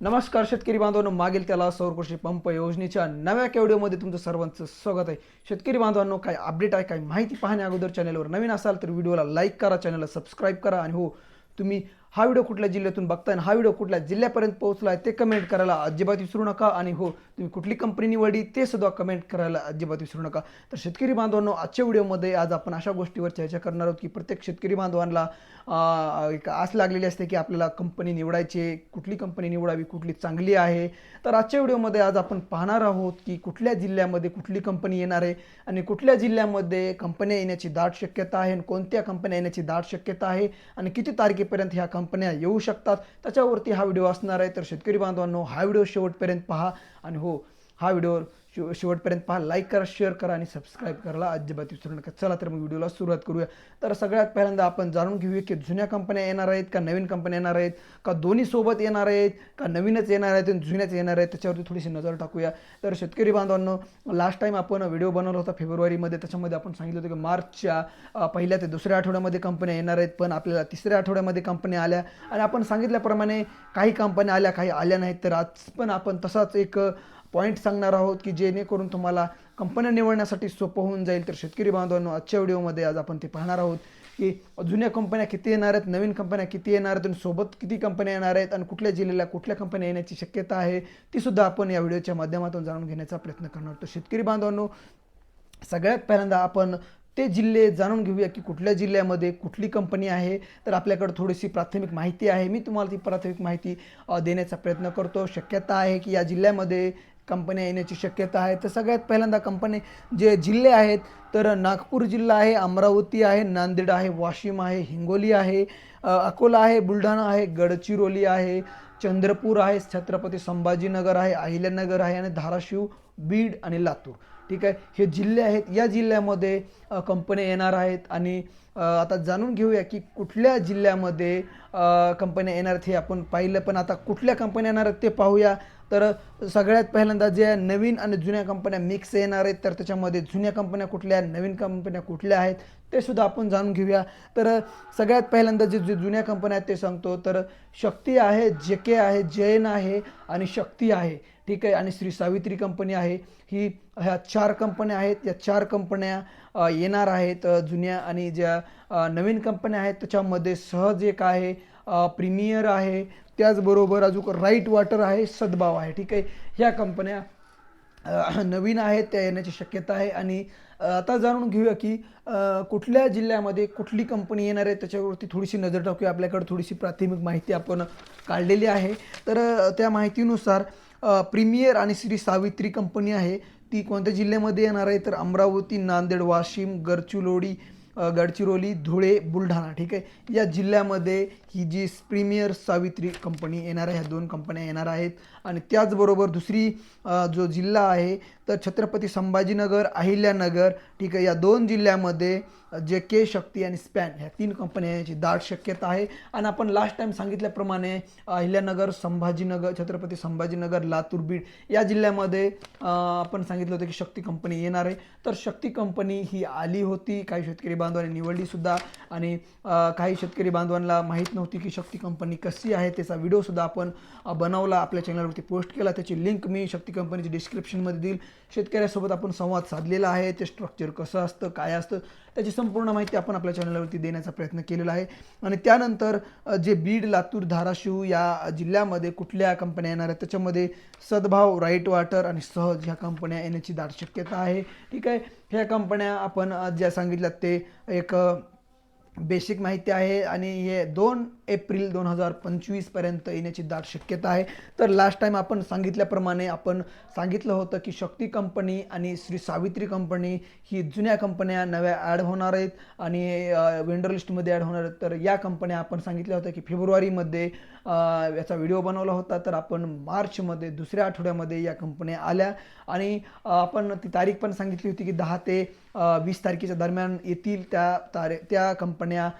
नमस्कार शेतकरी बांधवांनो मागील त्याला सौरकृषी पंप योजनेच्या नव्या व्हिडिओमध्ये तुमचं सर्वांचं स्वागत आहे. शेतकरी बांधवांनो काय अपडेट आहे काय माहिती पाहण्या अगोदर चॅनलवर नवीन असाल तर व्हिडिओला लाईक करा चॅनलला सबस्क्राईब करा आणि हो तुम्ही हा व्हिडिओ कुठल्या जिल्ह्यातून बघताय आणि हा व्हिडिओ कुठल्या जिल्ह्यापर्यंत पोहोचला आहे ते कमेंट करायला अजिबात विसरू नका. आणि हो तुम्ही कुठली कंपनी निवडली ते सुद्धा कमेंट करायला अजिबात विसरू नका. तर शेतकरी बांधवांनो आजच्या व्हिडिओमध्ये आज आपण अशा गोष्टीवर चर्चा करणार आहोत की प्रत्येक शेतकरी बांधवांना एक आस लागलेली असते की आपल्याला कंपनी निवडायची कुठली कंपनी निवडावी कुठली चांगली आहे. तर आजच्या व्हिडिओमध्ये आज आपण पाहणार आहोत की कुठल्या जिल्ह्यामध्ये कुठली कंपनी येणार आहे आणि कुठल्या जिल्ह्यामध्ये कंपन्या येण्याची दाट शक्यता आहे आणि कोणत्या कंपन्या येण्याची दाट शक्यता आहे आणि किती तारखेपर्यंत ह्या कंपन्या येऊ शकतात. त्याच्यावरती हा व्हिडिओ असणार आहे. तर शेतकरी बांधवांनो हा व्हिडिओ शेवटपर्यंत पहा. आणि हो हा व्हिडिओ शेव शेवटपर्यंत पहा. लाईक करा शेअर करा आणि सबस्क्राईब करायला अजिबात विसरू नका. चला तर मग व्हिडिओला सुरुवात करूया. तर सगळ्यात पहिल्यांदा आपण जाणून घेऊया की जुन्या कंपन्या येणार आहेत का नवीन कंपन्या येणार आहेत? का दोन्ही सोबत येणार आहेत? का नवीनच येणार आहेत आणि जुन्याच येणार आहेत? त्याच्यावरती थोडीशी नजर टाकूया. तर शेतकरी बांधवांनो लास्ट टाईम आपण व्हिडिओ बनवला होता फेब्रुवारीमध्ये. त्याच्यामध्ये आपण सांगितलं होतं की मार्चच्या पहिल्या ते दुसऱ्या आठवड्यामध्ये कंपन्या येणार आहेत. पण आपल्याला तिसऱ्या आठवड्यामध्ये कंपन्या आल्या. आणि आपण सांगितल्याप्रमाणे काही कंपन्या आल्या काही आल्या नाहीत. तर आज पण आपण तसाच एक पॉईंट सांगणार आहोत की जेणेकरून तुम्हाला कंपन्या निवडण्यासाठी सोपं होऊन जाईल. तर शेतकरी बांधवांनो आजच्या व्हिडिओमध्ये आज आपण ते पाहणार आहोत की जुन्या कंपन्या किती येणार आहेत नवीन कंपन्या किती येणार आहेत आणि सोबत किती कंपन्या येणार आहेत आणि कुठल्या जिल्ह्याला कुठल्या कंपन्या येण्याची शक्यता आहे ती सुद्धा आपण या व्हिडिओच्या माध्यमातून जाणून घेण्याचा प्रयत्न करणार आहोत. तर शेतकरी बांधवांनो सगळ्यात पहिल्यांदा आपण ते जिल्हे जाणून घेऊया की कुठल्या जिल्ह्यामध्ये कुठली कंपनी आहे. तर आपल्याकडे थोडीशी प्राथमिक माहिती आहे. मी तुम्हाला ती प्राथमिक माहिती देण्याचा प्रयत्न करतो. शक्यता आहे की या जिल्ह्यामध्ये कंपन्या येण्याची शक्यता आहे. तर सगळ्यात पहिल्यांदा कंपनी जे जिल्हे आहेत तर नागपूर जिल्हा आहे अमरावती आहे नांदेड आहे वाशिम आहे हिंगोली आहे अकोला आहे बुलढाणा आहे गडचिरोली आहे चंद्रपूर आहे छत्रपती संभाजीनगर आहे अहिल्यानगर आहे आणि धाराशिव बीड आणि लातूर. ठीक आहे? हे जिल्हे आहेत. या जिल्ह्यामध्ये कंपन्या येणार आहेत आणि आता जाणून घेऊया की कुठल्या जिल्ह्यामध्ये कंपन्या येणार आहेत हे आपण पाहिलं. पण आता कुठल्या कंपन्या येणार आहेत ते पाहूया. तर सगळ्यात पहिल्यांदा जे नवीन आणि जुन्या कंपन्या मिक्स येणार आहेत तर त्याच्यामध्ये जुन्या कंपन्या कुठल्या नवीन कंपन्या कुठल्या आहेत ते सुद्धा आपण जाणून घेऊया. तर सगळ्यात पहिल्यांदा जे जे जुन्या कंपन्या आहेत ते सांगतो. तर शक्ती आहे जे के आहे जैन आहे आणि शक्ती आहे. ठीक आहे? आणि श्री सावित्री कंपनी आहे. ही ह्या चार कंपन्या आहेत. या चार कंपन्या येणार आहेत जुन्या आणि ज्या नवीन कंपन्या आहेत त्याच्यामध्ये सहज एक आहे प्रीमियर आहे त्याचबरोबर अजून राईट वॉटर आहे सद्भाव आहे. ठीक आहे? ह्या कंपन्या नवीन आहेत त्या येण्याची शक्यता आहे. आणि आता जाणून घेऊया की कुठल्या जिल्ह्यामध्ये कुठली कंपनी येणार आहे त्याच्यावरती थोडीशी नजर टाकूया. आपल्याकडे थोडीशी प्राथमिक माहिती आपण काढलेली आहे. तर त्या माहितीनुसार प्रीमियर आणि श्री सावित्री कंपनी आहे. ती कोणत्या जिल्ह्यामध्ये येणार आहे? तर अमरावती नांदेड वाशिम गडचिरोली गडचिरोली धुळे बुलढाणा ठीक आहे? या जिल्ह्यामध्ये ही जी प्रीमियर सावित्री कंपनी येणार आहे ह्या दोन कंपन्या येणार आहेत. आणि त्याचबरोबर दुसरी जो जिल्हा आहे तर छत्रपती संभाजीनगर अहिल्यानगर ठीक आहे? या दोन जिल्ह्यामध्ये जे के शक्ती आणि स्पॅन ह्या तीन कंपन्या दाट शक्यता आहे. आणि आपण लास्ट टाइम सांगितल्याप्रमाणे अहिल्यानगर संभाजीनगर छत्रपती संभाजीनगर लातूर बीड या जिल्ह्यामध्ये आपण सांगितलं होतं की शक्ती कंपनी येणार आहे. तर शक्ती कंपनी ही आली होती. काही शेतकरी बांधवांनी निवडली सुद्धा. आणि काही शेतकरी बांधवांना माहीत नव्हती की शक्ती कंपनी कशी आहे. त्याचा व्हिडिओसुद्धा आपण बनवला. आपल्या चॅनलवरती पोस्ट केला. त्याची लिंक मी शक्ती कंपनीची डिस्क्रिप्शनमध्ये देईल. शेतकऱ्यासोबत आपण संवाद साधलेला आहे. ते स्ट्रक्चर कसं असतं? काय असतं? त्याची संपूर्ण माहिती आपण आपल्या चॅनलवरती देण्याचा प्रयत्न केलेला आहे. आणि त्यानंतर जे बीड लातूर धाराशिव या जिल्ह्यामध्ये कुठल्या कंपन्या येणार आहेत? त्याच्यामध्ये सद्भाव राईट वाटर आणि सह आहोत ह्या कंपन्या येण्याची दाट शक्यता आहे. ठीक आहे? ह्या कंपन्या आपण ज्या सांगितल्यात ते एक बेसिक माहिती आहे आणि हे दोन एप्रिल दोन हजार पंचवीसपर्यंत येण्याची दाट शक्यता आहे. तर लास्ट टाईम आपण सांगितल्याप्रमाणे आपण सांगितलं होतं की शक्ती कंपनी आणि श्री सावित्री कंपनी ही जुन्या कंपन्या नव्या ॲड होणार आहेत आणि वेंडर लिस्टमध्ये ॲड होणार आहेत. तर या कंपन्या आपण सांगितल्या होत्या की फेब्रुवारीमध्ये याचा व्हिडिओ बनवला होता तर आपण मार्चमध्ये दुसऱ्या आठवड्यामध्ये या कंपन्या आल्या. आणि आपण ती तारीख पण सांगितली होती की दहा ते वीस तारखेच्या दरम्यान येतील त्या तारे त्या कंपन्या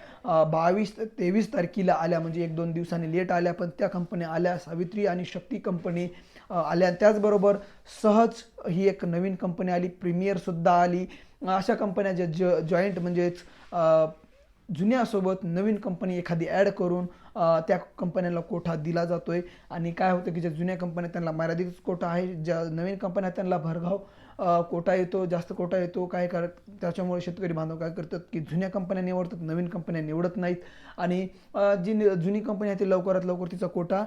बावीस तेवीस तारखेला आल्या. म्हणजे एक दोन दिवसांनी लेट आल्या पण त्या कंपन्या आल्या. सावित्री आणि शक्ती कंपनी आल्या. त्याचबरोबर सहज ही एक नवीन कंपनी आली. प्रीमियरसुद्धा आली. अशा कंपन्या ज्या ज जॉईंट म्हणजेच जुन्यासोबत नवीन कंपनी एखादी ॲड करून त्या कंपन्यांना कोठा दिला जातोय आणि काय होतं की ज्या जुन्या कंपन्या त्यांना मर्यादित कोठा आहे ज्या नवीन कंपन्या त्यांना भरघाव कोटा येतो जास्त कोटा येतो काय कर त्याच्यामुळे शेतकरी बांधव काय करतात की जुन्या कंपन्या निवडतात नवीन कंपन्या निवडत नाहीत आणि जी नि- जुनी कंपनी आहे ती लवकरात लवकर तिचा कोटा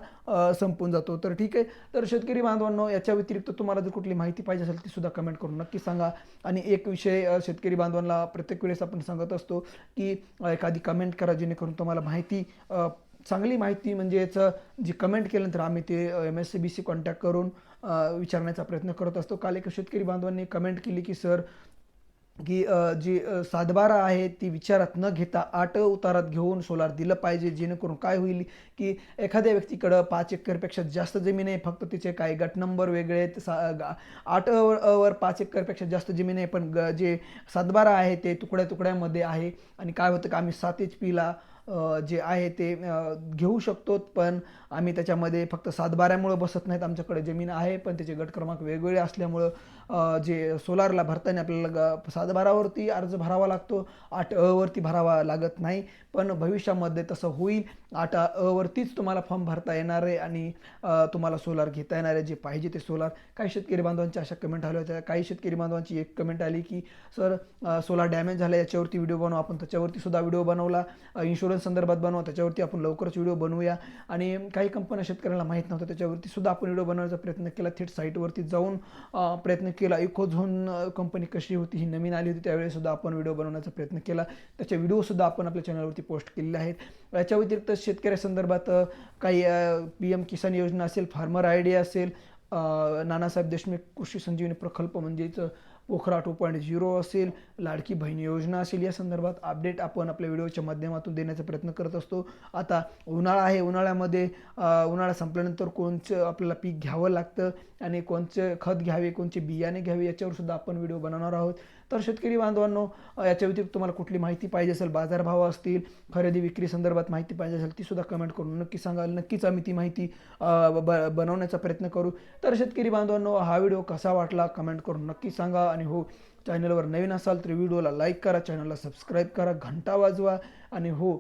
संपून जातो. तर ठीक आहे. तर शेतकरी बांधवांनो याच्या व्यतिरिक्त तुम्हाला जर कुठली माहिती पाहिजे असेल ती सुद्धा कमेंट करून नक्की सांगा. आणि एक विषय शेतकरी बांधवांना प्रत्येक वेळेस आपण सांगत असतो की एखादी कमेंट करा जेणेकरून तुम्हाला माहिती चांगली माहिती म्हणजे याचं जी कमेंट केल्यानंतर आम्ही ते M S C B C contact करून विचारण्याचा प्रयत्न करत असतो. काल एका शेतकरी बांधवांनी कमेंट केली की सर की जी सातबारा आहे ती विचारात न घेता आठ उतारात घेऊन सोलार दिलं पाहिजे जेणेकरून काय होईल की एखाद्या व्यक्तीकडं पाच एकरपेक्षा जास्त जमीन आहे फक्त तिचे काही गट नंबर वेगळे आहेत सा गा- आठ वर पाच एकरपेक्षा जास्त जमीन आहे पण ग जे सातबारा आहे ते तुकड्या तुकड्यामध्ये आहे आणि काय होतं का आम्ही सात एच पीला जे आहे ते घेऊ शकतो पण आम्ही त्याच्यामध्ये फक्त सातबाऱ्यामुळं बसत नाहीत. आमच्याकडे जमीन आहे पण त्याचे गट क्रमांक वेगवेगळे असल्यामुळं जे सोलारला भरताना आपल्याला ग सातबारावरती अर्ज भरावा लागतो. आठ अवरती भरावा लागत नाही. पण भविष्यामध्ये तसं होईल. आठ अवरतीच तुम्हाला फॉर्म भरता येणार आहे आणि तुम्हाला सोलार घेता येणार आहे. जे पाहिजे ते सोलार काही शेतकरी बांधवांच्या अशा कमेंट आल्या होत्या. काही शेतकरी बांधवांची एक कमेंट आली की सर सोलार डॅमेज झाला याच्यावरती व्हिडिओ बनवू. आपण त्याच्यावरती सुद्धा व्हिडिओ बनवला. इन्शुरन्स संदर्भात बनवा. त्याच्यावरती आपण लवकरच व्हिडिओ बनवूया. आणि काही कंपन्या शेतकऱ्यांना माहीत नव्हतं. त्याच्यावरती सुद्धा आपण व्हिडिओ बनवण्याचा प्रयत्न केला. थेट साईटवरती जाऊन प्रयत्न प्रयत्न केला. इकोझोन कंपनी कशी होती ही नवीन आली होती त्यावेळेस सुद्धा आपण व्हिडिओ बनवण्याचा प्रयत्न केला. त्याचे व्हिडिओसुद्धा आपण आपल्या चॅनलवरती पोस्ट केलेले आहेत. याच्या व्यतिरिक्त शेतकऱ्यासंदर्भात काही पी एम किसान योजना असेल फार्मर आय डी असेल नानासाहेब देशमुख कृषी संजीवनी प्रकल्प म्हणजेच पोखरा टू पॉईंट झिरो असेल लाडकी बहीण योजना असेल या संदर्भात अपडेट आपण आपल्या व्हिडिओच्या माध्यमातून देण्याचा प्रयत्न करत असतो. आता उन्हाळा आहे उन्हाळ्यामध्ये उन्हाळा संपल्यानंतर कोणचं आपल्याला पीक घ्यावं लागतं आणि कोणचं खत घ्यावे कोणचे बियाणे घ्यावे याच्यावर सुद्धा आपण व्हिडिओ बनवणार आहोत. तर शेतकरी बांधवांनो याच्या व्यतिरिक्त तुम्हाला कुठली माहिती पाहिजे असेल बाजारभाव असतील खरेदी विक्री संदर्भात माहिती पाहिजे असेल ती सुद्धा कमेंट करून नक्की सांगाल. नक्कीच आम्ही ती माहिती ब बनवण्याचा प्रयत्न करू. तर शेतकरी बांधवांनो हा व्हिडिओ कसा वाटला कमेंट करून नक्की सांगा. आणि हो चॅनलवर नवीन असाल तर व्हिडिओला लाईक करा चॅनलला सबस्क्राईब करा घंटा वाजवा. आणि हो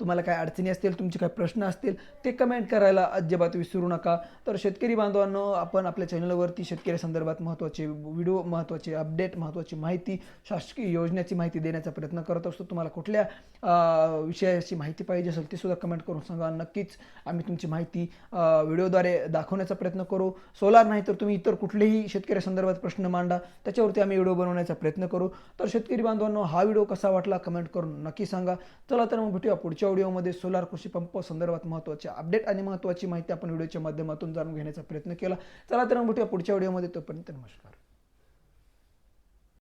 तुम्हाला काय अडचणी असतील तुमचे काय प्रश्न असतील ते कमेंट करायला अजिबात विसरू नका. तर शेतकरी बांधवांनो आपण आपल्या चॅनलवरती शेतकरी संदर्भात महत्त्वाचे व्हिडिओ महत्त्वाचे अपडेट महत्त्वाची माहिती शासकीय योजनेची माहिती देण्याचा प्रयत्न करत असतो. तुम्हाला कुठल्या विषयाची माहिती पाहिजे असेल ती सुद्धा कमेंट करून सांगा. नक्कीच आम्ही तुमची माहिती व्हिडिओद्वारे दाखवण्याचा प्रयत्न करू. सोलार नाही तर तुम्ही इतर कुठलेही शेतकऱ्या संदर्भात प्रश्न मांडा. त्याच्यावरती आम्ही व्हिडिओ बनवण्याचा प्रयत्न करू. तर शेतकरी बांधवांनो हा व्हिडिओ कसा वाटला कमेंट करून नक्की सांगा. चला तर मग भेटूया पुढच्या व्हिडिओमध्ये सोलार कृषी पंप संदर्भात महत्त्वाचे अपडेट आणि महत्त्वाची माहिती आपण व्हिडिओच्या माध्यमातून जाणून घेण्याचा प्रयत्न केला. चला तर मग भेटूया पुढच्या व्हिडिओमध्ये तोपर्यंत नमस्कार.